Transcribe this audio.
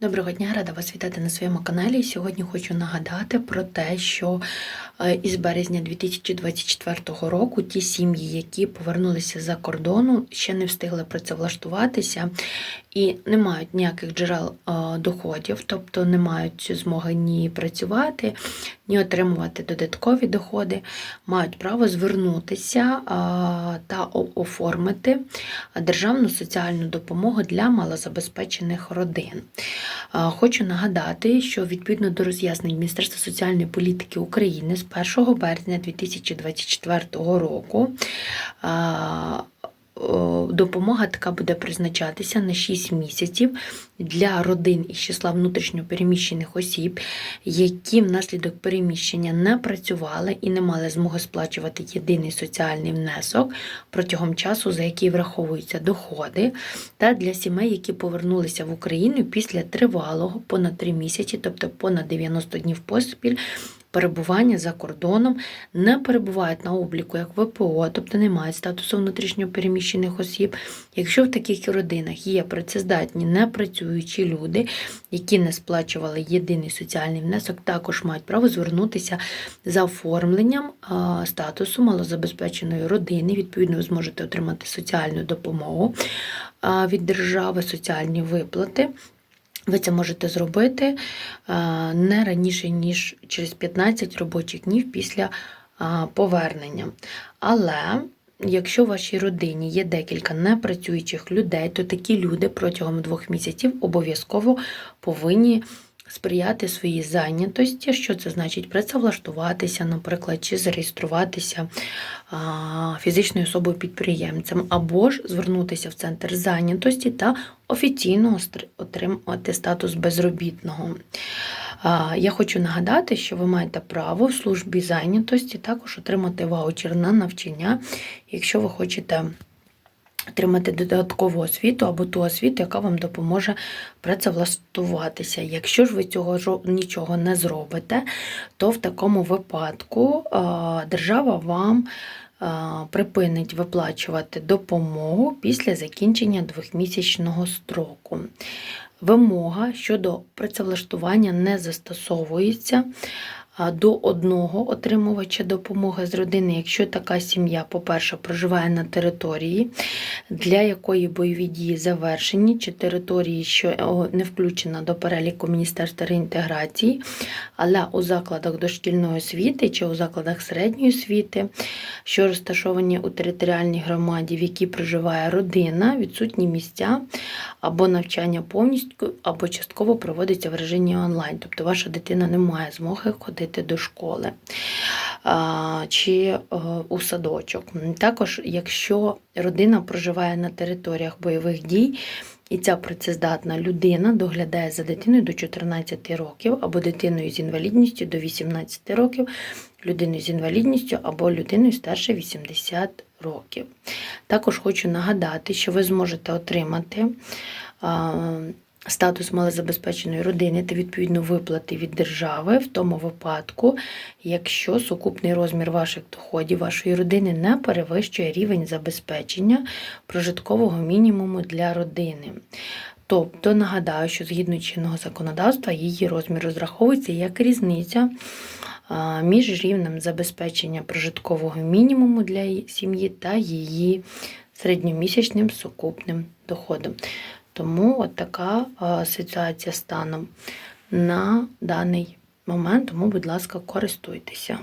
Доброго дня, рада вас вітати на своєму каналі. Сьогодні хочу нагадати про те, що е, із березня 2024 року ті сім'ї, які повернулися за кордону, ще не встигли працевлаштуватися і не мають ніяких джерел е, доходів, тобто не мають змоги ні працювати, ні отримувати додаткові доходи, мають право звернутися е, та оформити державну соціальну допомогу для малозабезпечених родин. Хочу нагадати, що відповідно до роз'яснень Міністерства соціальної політики України з 1 березня 2024 року допомога така буде призначатися на 6 місяців для родин із числа внутрішньопереміщених осіб, які внаслідок переміщення не працювали і не мали змоги сплачувати єдиний соціальний внесок протягом часу, за який враховуються доходи, та для сімей, які повернулися в Україну після тривалого понад 3 місяці, тобто понад 90 днів поспіль. Перебування за кордоном не перебувають на обліку як ВПО, тобто не мають статусу внутрішньопереміщених осіб. Якщо в таких родинах є працездатні непрацюючі люди, які не сплачували єдиний соціальний внесок, також мають право звернутися за оформленням статусу малозабезпеченої родини. Відповідно, ви зможете отримати соціальну допомогу від держави, соціальні виплати. Ви це можете зробити е, не раніше, ніж через 15 робочих днів після е, повернення. Але якщо в вашій родині є декілька непрацюючих людей, то такі люди протягом двох місяців обов'язково повинні сприяти своїй зайнятості. Що це значить? Працевлаштуватися, наприклад, чи зареєструватися фізичною особою підприємцем, або ж звернутися в центр зайнятості та офіційно отримати статус безробітного. Я хочу нагадати, що ви маєте право в службі зайнятості також отримати ваучер на навчання, якщо ви хочете отримати додаткову освіту або ту освіту, яка вам допоможе працевлаштуватися. Якщо ж ви цього нічого не зробите, то в такому випадку держава вам припинить виплачувати допомогу після закінчення двохмісячного строку. Вимога щодо працевлаштування не застосовується до одного отримувача допомоги з родини, якщо така сім'я, по-перше, проживає на території, для якої бойові дії завершені, чи території, що не включена до переліку Міністерства реінтеграції, але у закладах дошкільної освіти чи у закладах середньої освіти, що розташовані у територіальній громаді, в якій проживає родина, відсутні місця або навчання повністю, або частково проводиться в режимі онлайн. Тобто ваша дитина не має змоги ходити до школи чи е, у садочок. Також, якщо родина проживає на територіях бойових дій, і ця працездатна людина доглядає за дитиною до 14 років, або дитиною з інвалідністю до 18 років, людиною з інвалідністю або людиною старше 80 років. Також хочу нагадати, що ви зможете отримати статус малозабезпеченої родини та відповідно виплати від держави в тому випадку, якщо сукупний розмір ваших доходів вашої родини не перевищує рівень забезпечення прожиткового мінімуму для родини. Тобто нагадаю, що згідно чинного законодавства її розмір розраховується як різниця між рівнем забезпечення прожиткового мінімуму для сім'ї та її середньомісячним сукупним доходом. Тому от така а, ситуація станом на даний момент, тому, будь ласка, користуйтеся.